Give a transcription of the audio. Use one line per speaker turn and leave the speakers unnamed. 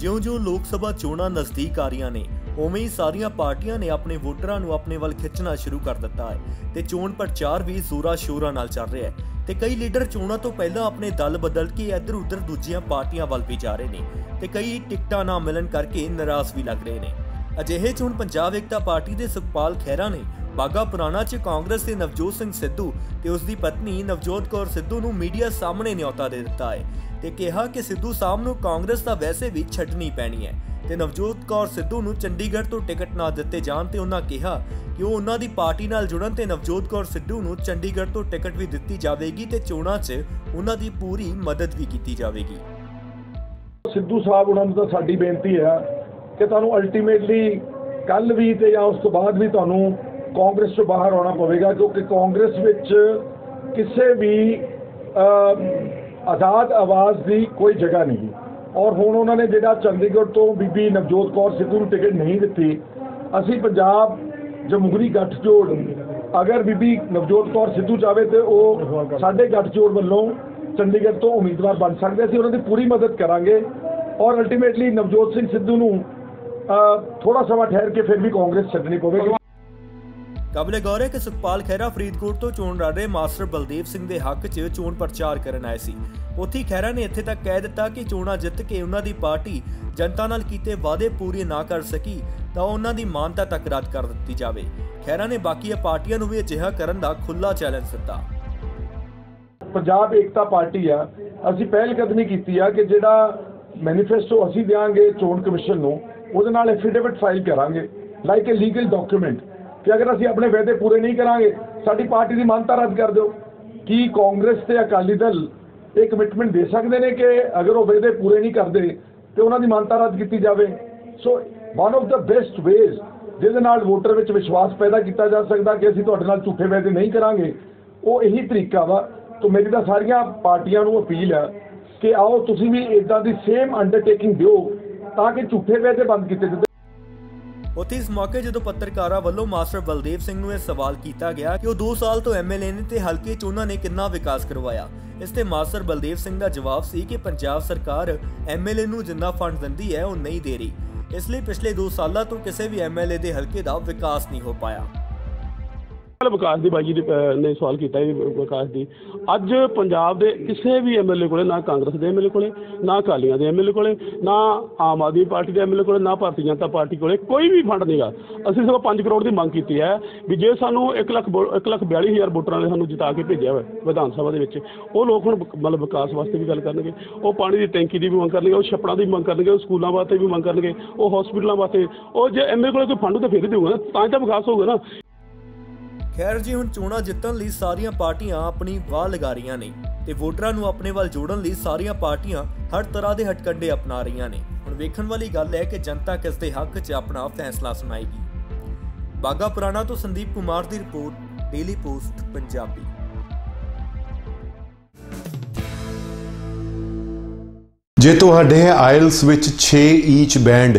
ਜਿਉਂ-ਜਿਉਂ ਲੋਕ ਸਭਾ ਚੋਣਾਂ ਨਜ਼ਦੀਕ ਆ ਰਹੀਆਂ ਨੇ, ਉਵੇਂ ਹੀ ਸਾਰੀਆਂ ਪਾਰਟੀਆਂ ਨੇ ਆਪਣੇ ਵੋਟਰਾਂ ਨੂੰ ਆਪਣੇ ਵੱਲ ਖਿੱਚਣਾ ਸ਼ੁਰੂ ਕਰ ਦਿੱਤਾ ਹੈ ਤੇ ਚੋਣ ਪ੍ਰਚਾਰ ਵੀ ਜ਼ੋਰਾਂ ਸ਼ੋਰਾਂ ਨਾਲ ਚੱਲ ਰਿਹਾ ਹੈ। ਤੇ ਕਈ ਲੀਡਰ ਚੋਣਾਂ ਤੋਂ ਪਹਿਲਾਂ ਆਪਣੇ ਦਲ ਬਦਲ ਕੇ ਇੱਧਰ-ਉੱਧਰ ਦੂਜੀਆਂ ਪਾਰਟੀਆਂ ਵੱਲ ਵੀ ਜਾ ਰਹੇ ਨੇ ਤੇ ਕਈ ਟਿਕਟਾਂ ਨਾ ਮਿਲਣ ਕਰਕੇ ਨਾਰਾਜ਼ ਵੀ ਲੱਗ ਰਹੇ ਨੇ। ਅਜਿਹੇ ਚੋਣ ਪੰਜਾਬ ਏਕਤਾ ਪਾਰਟੀ ਦੇ ਸੁਖਪਾਲ ਖਹਿਰਾ ਨੇ ਬਾਗਾ ਪੁਰਾਣਾ 'ਚ ਕਾਂਗਰਸ ਦੇ ਨਵਜੋਤ ਸਿੰਘ ਸਿੱਧੂ ਤੇ ਉਸ ਦੀ ਪਤਨੀ ਨਵਜੋਤ ਕੌਰ ਸਿੱਧੂ ਨੂੰ ਮੀਡੀਆ ਸਾਹਮਣੇ ਨਿਯੋਤਾ ਦੇ ਦਿੱਤਾ ਹੈ ਤੇ ਕਿਹਾ ਕਿ ਸਿੱਧੂ ਸਾਹਿਬ ਨੂੰ ਕਾਂਗਰਸ ਦਾ ਵੈਸੇ ਵੀ ਛੱਡਣੀ ਪੈਣੀ ਹੈ ਤੇ ਨਵਜੋਤ ਕੌਰ ਸਿੱਧੂ ਨੂੰ ਚੰਡੀਗੜ੍ਹ ਤੋਂ ਟਿਕਟ ਨਾ ਦਿੱਤੇ ਜਾਣ ਤੇ ਉਹਨਾਂ ਕਿਹਾ ਕਿ ਉਹ ਉਹਨਾਂ ਦੀ ਪਾਰਟੀ ਨਾਲ ਜੁੜਨ ਤੇ ਨਵਜੋਤ ਕੌਰ ਸਿੱਧੂ ਨੂੰ ਚੰਡੀਗੜ੍ਹ ਤੋਂ ਟਿਕਟ ਵੀ ਦਿੱਤੀ ਜਾਵੇਗੀ ਤੇ ਚੋਣਾਂ 'ਚ ਉਹਨਾਂ ਦੀ ਪੂਰੀ ਮਦਦ ਵੀ ਕੀਤੀ ਜਾਵੇਗੀ।
ਸਿੱਧੂ ਸਾਹਿਬ, ਉਹਨਾਂ ਨੂੰ ਤਾਂ ਸਾਡੀ ਬੇਨਤੀ ਹੈ ਕਿ ਤੁਹਾਨੂੰ ਅਲਟੀਮੇਟਲੀ ਕੱਲ ਵੀ ਤੇ ਜਾਂ ਉਸ ਤੋਂ ਬਾਅਦ ਵੀ ਤੁਹਾਨੂੰ ਕਾਂਗਰਸ ਤੋਂ ਬਾਹਰ ਆਉਣਾ ਪਵੇਗਾ, ਕਿਉਂਕਿ ਕਾਂਗਰਸ ਵਿੱਚ ਕਿਸੇ ਵੀ ਆਜ਼ਾਦ ਆਵਾਜ਼ ਦੀ ਕੋਈ ਜਗ੍ਹਾ ਨਹੀਂ। ਔਰ ਹੁਣ ਉਹਨਾਂ ਨੇ ਜਿਹੜਾ ਚੰਡੀਗੜ੍ਹ ਤੋਂ ਬੀਬੀ ਨਵਜੋਤ ਕੌਰ ਸਿੱਧੂ ਨੂੰ ਟਿਕਟ ਨਹੀਂ ਦਿੱਤੀ, ਅਸੀਂ ਪੰਜਾਬ ਜਮਹੂਰੀ ਗੱਠਜੋੜ ਅਗਰ ਬੀਬੀ ਨਵਜੋਤ ਕੌਰ ਸਿੱਧੂ ਚਾਵੇ ਤੇ ਉਹ ਸਾਡੇ ਗੱਠਜੋੜ ਵੱਲੋਂ ਚੰਡੀਗੜ੍ਹ ਤੋਂ ਉਮੀਦਵਾਰ ਬਣ ਸਕਦੇ ਅਸੀਂ ਉਹਨਾਂ ਦੀ ਪੂਰੀ ਮਦਦ ਕਰਾਂਗੇ। ਔਰ ਅਲਟੀਮੇਟਲੀ ਨਵਜੋਤ ਸਿੰਘ ਸਿੱਧੂ ਨੂੰ ਥੋੜਾ ਸਮਾਂ ਠਹਿਰ ਕੇ ਫਿਰ ਵੀ ਕਾਂਗਰਸ ਛੱਡਣੀ ਪਵੇਗੀ।
ਕਾਬਲੇ ਗੌਰ ਹੈ ਕਿ ਸੁਖਪਾਲ ਖਹਿਰਾ ਫਰੀਦਕੋਟ ਤੋਂ ਚੋਣ ਲੜ ਰਹੇ ਮਾਸਟਰ ਬਲਦੇਵ ਸਿੰਘ ਦੇ ਹੱਕ 'ਚ ਚੋਣ ਪ੍ਰਚਾਰ ਕਰਨ ਆਏ ਸੀ। ਉੱਥੇ ਖਹਿਰਾ ਨੇ ਇੱਥੇ ਤੱਕ ਕਹਿ ਦਿੱਤਾ ਕਿ ਚੋਣਾਂ ਜਿੱਤ ਕੇ ਉਹਨਾਂ ਦੀ ਪਾਰਟੀ ਜਨਤਾ ਨਾਲ ਕੀਤੇ ਵਾਅਦੇ ਪੂਰੇ ਨਾ ਕਰ ਸਕੀ, ਤਾਂ ਉਹਨਾਂ ਦੀ ਮਾਨਤਾ ਤੱਕ ਰੱਦ ਕਰ ਦਿੱਤੀ ਜਾਵੇ। ਖਹਿਰਾ ਨੇ ਬਾਕੀਆਂ ਪਾਰਟੀਆਂ ਨੂੰ ਵੀ ਅਜਿਹਾ ਕਰਨ ਦਾ ਖੁੱਲਾ ਚੈਲੰਜ ਦਿੱਤਾ।
ਪੰਜਾਬ ਏਕਤਾ ਪਾਰਟੀ ਆ। ਅਸੀਂ ਪਹਿਲ ਕਦਮੀ ਕੀਤੀ ਆ ਕਿ ਜਿਹੜਾ ਮੈਨੀਫੈਸਟੋ ਅਸੀਂ ਦਿਆਂਗੇ ਚੋਣ ਕਮਿਸ਼ਨ ਨੂੰ, ਉਹਦੇ ਨਾਲ ਐਫੀਡੇਵਿਟ ਫਾਈਲ ਕਰਾਂਗੇ ਲਾਈਕ ਅ ਲੀਗਲ ਡਾਕੂਮੈਂਟ ਕਿ ਅਗਰ ਅਸੀਂ ਆਪਣੇ ਵਾਅਦੇ ਪੂਰੇ ਨਹੀਂ ਕਰਾਂਗੇ, ਸਾਡੀ ਪਾਰਟੀ ਦੀ ਮਾਨਤਾ ਰੱਦ ਕਰ ਦਿਓ। ਕੀ ਕਾਂਗਰਸ ਤੇ ਅਕਾਲੀ ਦਲ ਇਹ ਕਮਿਟਮੈਂਟ ਦੇ ਸਕਦੇ ਨੇ ਕਿ ਅਗਰ ਉਹ ਵਾਅਦੇ ਪੂਰੇ ਨਹੀਂ ਕਰਦੇ, ਤੇ ਉਹਨਾਂ ਦੀ ਮਾਨਤਾ ਰੱਦ ਕੀਤੀ ਜਾਵੇ? So one of the best ways ਜਿਹਦੇ ਨਾਲ ਵੋਟਰ ਵਿੱਚ ਵਿਸ਼ਵਾਸ ਪੈਦਾ ਕੀਤਾ ਜਾ ਸਕਦਾ ਕਿ ਅਸੀਂ ਤੁਹਾਡੇ ਨਾਲ ਝੂਠੇ ਵਾਅਦੇ ਨਹੀਂ ਕਰਾਂਗੇ, ਉਹ ਇਹੀ ਤਰੀਕਾ ਵਾ। ਤੋਂ ਮੇਰੀ ਤਾਂ ਸਾਰੀਆਂ ਪਾਰਟੀਆਂ ਨੂੰ ਅਪੀਲ ਹੈ ਕਿ ਆਓ ਤੁਸੀਂ ਵੀ ਇਦਾਂ ਦੀ ਸੇਮ ਅੰਡਰਟੇਕਿੰਗ ਦਿਓ ਤਾਂ ਕਿ ਝੂਠੇ ਵਾਅਦੇ ਬੰਦ ਕੀਤੇ ਜਾਣ
ਉੱਥੇ ਇਸ ਮੌਕੇ ਜਦੋਂ ਪੱਤਰਕਾਰਾਂ ਵੱਲੋਂ ਮਾਸਟਰ ਬਲਦੇਵ ਸਿੰਘ ਨੂੰ ਇਹ ਸਵਾਲ ਕੀਤਾ ਗਿਆ ਕਿ ਉਹ 2 ਸਾਲ ਤੋਂ ਐਮਐਲਏ ਨੇ ਤੇ ਹਲਕੇ 'ਚ ਉਹਨਾਂ ਨੇ ਕਿੰਨਾ ਵਿਕਾਸ ਕਰਵਾਇਆ, ਇਸ ਤੇ ਮਾਸਟਰ ਬਲਦੇਵ ਸਿੰਘ ਦਾ ਜਵਾਬ ਸੀ ਕਿ ਪੰਜਾਬ ਸਰਕਾਰ ਐਮਐਲਏ ਨੂੰ ਜਿੰਨਾ ਫੰਡ ਦਿੰਦੀ ਹੈ ਉਹ ਨਹੀਂ ਦੇ ਰਹੀ, ਇਸ ਲਈ ਪਿਛਲੇ 2 ਸਾਲਾਂ ਤੋਂ ਕਿਸੇ ਵੀ ਐਮਐਲਏ ਦੇ ਹਲਕੇ ਦਾ ਵਿਕਾਸ ਨਹੀਂ ਹੋ ਪਾਇਆ।
ਵਾਲੇ ਵਿਕਾਸ ਦੀ ਬਾਈ ਜੀ ਨੇ, ਨੇ ਸਵਾਲ ਕੀਤਾ ਜੀ ਵਿਕਾਸ ਦੀ। ਅੱਜ ਪੰਜਾਬ ਦੇ ਕਿਸੇ ਵੀ ਐਮਐਲਏ ਕੋਲੇ ਨਾ ਕਾਂਗਰਸ ਦੇ ਐਮਐਲਏ ਕੋਲੇ ਨਾ ਅਕਾਲੀਆਂ ਦੇ ਐਮਐਲਏ ਕੋਲੇ ਨਾ ਆਮ ਆਦਮੀ ਪਾਰਟੀ ਦੇ ਐਮਐਲਏ ਕੋਲੇ ਨਾ ਭਾਰਤੀ ਜਨਤਾ ਪਾਰਟੀ ਕੋਲੇ ਕੋਈ ਵੀ ਫੰਡ ਨਹੀਂਗਾ ਅਸੀਂ ਸਗੋਂ 5 ਕਰੋੜ ਦੀ ਮੰਗ ਕੀਤੀ ਹੈ ਵੀ ਜੇ ਸਾਨੂੰ 1 ਲੱਖ 1 ਲੱਖ 42 ਹਜ਼ਾਰ ਵੋਟਰਾਂ ਨੇ ਸਾਨੂੰ ਜਿਤਾ ਕੇ ਭੇਜਿਆ ਹੋਇਆ ਵਿਧਾਨ ਸਭਾ ਦੇ ਵਿੱਚ ਉਹ ਲੋਕ ਹੁਣ ਮਤਲਬ ਵਿਕਾਸ ਵਾਸਤੇ ਵੀ ਗੱਲ ਕਰਨਗੇ। ਉਹ ਪਾਣੀ ਦੀ ਟੈਂਕੀ ਦੀ ਵੀ ਮੰਗ ਕਰਨਗੇ ਉਹ ਛੱਪੜਾਂ ਦੀ ਵੀ ਮੰਗ ਕਰਨਗੇ ਉਹ ਸਕੂਲਾਂ ਵਾਸਤੇ ਵੀ ਮੰਗ ਕਰਨਗੇ ਉਹ ਹਸਪੀਟਲਾਂ ਵਾਸਤੇ ਉਹ ਜੇ ਐਮਐਲਏ ਕੋਲੇ ਕੋਈ ਫੰਡ ਤਾਂ ਫੇਰ ਦੇਊਗਾ ਨਾ ਤਾਂ ਹੀ ਤਾਂ ਵਿਕਾਸ ਹੋਊਗਾ ਨਾ।
ਖੈਰ ਜੀ, ਹੁਣ ਚੋਣਾਂ ਜਿੱਤਣ ਲਈ ਸਾਰੀਆਂ ਪਾਰਟੀਆਂ ਆਪਣੀ ਵਾਹ ਲਗਾ ਰਹੀਆਂ ਨੇ ਤੇ ਵੋਟਰਾਂ ਨੂੰ ਆਪਣੇ ਵੱਲ ਜੋੜਨ ਲਈ ਸਾਰੀਆਂ ਪਾਰਟੀਆਂ ਹਰ ਤਰ੍ਹਾਂ ਦੇ ਹਟਕੰਡੇ ਅਪਣਾ ਰਹੀਆਂ ਨੇ। ਹੁਣ ਵੇਖਣ ਵਾਲੀ ਗੱਲ ਹੈ ਕਿ ਜਨਤਾ ਕਿਸ ਦੇ ਹੱਕ 'ਚ ਆਪਣਾ ਫੈਸਲਾ ਸੁਣਾਏਗੀ। ਬਾਗਾ ਪੁਰਾਣਾ ਤੋਂ ਸੰਦੀਪ ਕੁਮਾਰ ਦੀ ਰਿਪੋਰਟ, ਡੇਲੀ ਪੋਸਟ, ਪੰਜਾਬੀ।
ਜੇ ਤੁਹਾਡੇ ਆਇਲਸ ਵਿੱਚ 6 ਈਚ ਬੈਂਡ